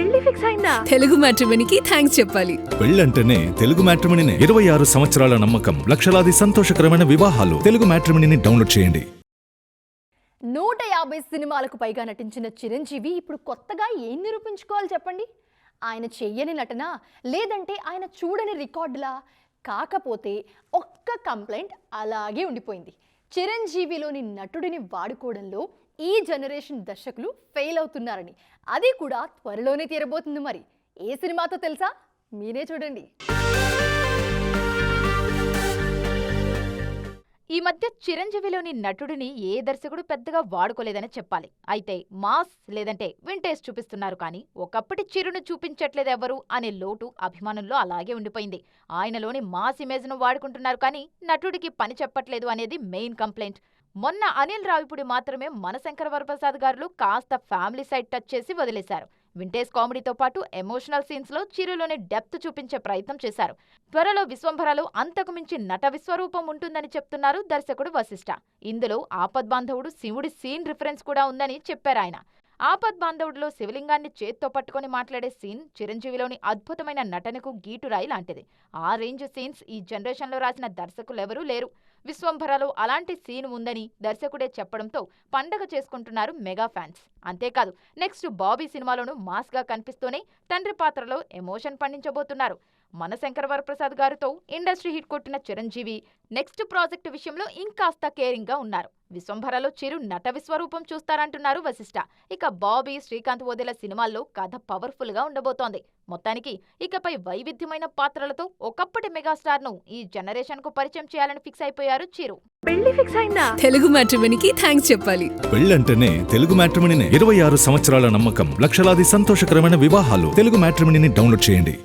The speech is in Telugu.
పెళ్ళి ఫిక్స్ అయిందా? తెలుగు మ్యాట్రిమోనీకి థ్యాంక్స్ చెప్పాలి. పెళ్ళంటేనే తెలుగు మ్యాట్రిమనీనే ఇరవై ఆరు సంవత్సరాల నమ్మకం లక్షలాది సంతోషకరమైన వివాహాలు తెలుగు మ్యాట్రిమనీని డౌన్లోడ్ చేయండి. నూట యాభై సినిమాలకు పైగా నటించిన చిరంజీవి ఇప్పుడు కొత్తగా ఏం నిరూపించుకోవాలి చెప్పండి? ఆయన చెయ్యని నటన లేదంటే ఆయన చూడని రికార్డులా? కాకపోతే ఒక్క కంప్లైంట్ అలాగే ఉండిపోయింది. చిరంజీవిలోని నటుడిని వాడుకోవడంలో ఈ జనరేషన్ దర్శకులు ఫెయిల్ అవుతున్నారని. అది కూడా త్వరలోనే తీరబోతుంది మరి. ఏ సినిమాతో తెలుసా? మీరే చూడండి. మధ్య చిరంజీవిలోని నటుడిని ఏ దర్శకుడు పెద్దగా వాడుకోలేదని చెప్పాలి. అయితే మాస్ లేదంటే వింటేజ్ చూపిస్తున్నారు కానీ ఒకప్పటి చిరును చూపించట్లేదు ఎవరు అనే లోటు అభిమానుల్లో అలాగే ఉండిపోయింది. ఆయనలోని మాస్ ఇమేజ్ను వాడుకుంటున్నారు కానీ నటుడికి పని చెప్పట్లేదు అనేది మెయిన్ కంప్లైంట్. మొన్న అనిల్ రావిపుడి మాత్రమే మనశంకర వరప్రసాద్ గారులు కాస్త ఫ్యామిలీ సైడ్ టచ్ చేసి వదిలేశారు. వింటేజ్ కామెడీతో పాటు ఎమోషనల్ సీన్స్లో చిరులోని డెప్త్ చూపించే ప్రయత్నం చేశారు. త్వరలో విశ్వంభరలో అంతకు మించి నట విశ్వరూపం ఉంటుందని చెప్తున్నారు దర్శకుడు వశిష్ఠ ఇందులో ఆపద్బాంధవుడు శివుడి సీన్ రిఫరెన్స్ కూడా ఉందని చెప్పారు ఆయన ఆపద్ బాంధవుడిలో శివలింగాన్ని చేత్తో పట్టుకొని మాట్లాడే సీన్ చిరంజీవిలోని అద్భుతమైన నటనకు గీటురాయి లాంటిది. ఆ రేంజ్ సీన్స్ ఈ జనరేషన్లో రాసిన దర్శకులెవరూ లేరు. విశ్వంభరలో అలాంటి సీన్ ఉందని దర్శకుడే చెప్పడంతో పండగ చేసుకుంటున్నారు మెగా ఫ్యాన్స్. అంతేకాదు నెక్స్ట్ బాబీ సినిమాలోనూ మాస్గా కనిపిస్తూనే తండ్రి పాత్రలో ఎమోషన్ పండించబోతున్నారు. మన శంకర వరప్రసాద్ గారితో ఇండస్ట్రీ హిట్ కొట్టిన చిరంజీవి నెక్స్ట్ ప్రాజెక్టు విషయంలో ఇంకాస్త కేరింగ్గా ఉన్నారు. విశ్వంభరలో చిరు నట విశ్వరూపం చూస్తారంటున్నారు వశిష్ఠ ఇక బాబీ శ్రీకాంత్ వదిల సినిమాల్లో కథ పవర్ఫుల్గా ఉండబోతోంది. మొత్తానికి ఇకపై వైవిధ్యమైన పాత్రలతో ఒకప్పటి మెగాస్టార్ను ఈ జనరేషన్కు పరిచయం చేయాలని ఫిక్స్ అయిపోయారు చిరు. పెళ్ళి ఫిక్స్ అయిందా? తెలుగు మ్యాట్రిమోనీకి థ్యాంక్స్ చెప్పాలి. పెళ్ళంటేనే తెలుగు మ్యాట్రిమనీనే ఇరవై ఆరు సంవత్సరాల నమ్మకం లక్షలాది సంతోషకరమైన వివాహాలు. తెలుగు మ్యాట్రిమనీని డౌన్లోడ్ చేయండి.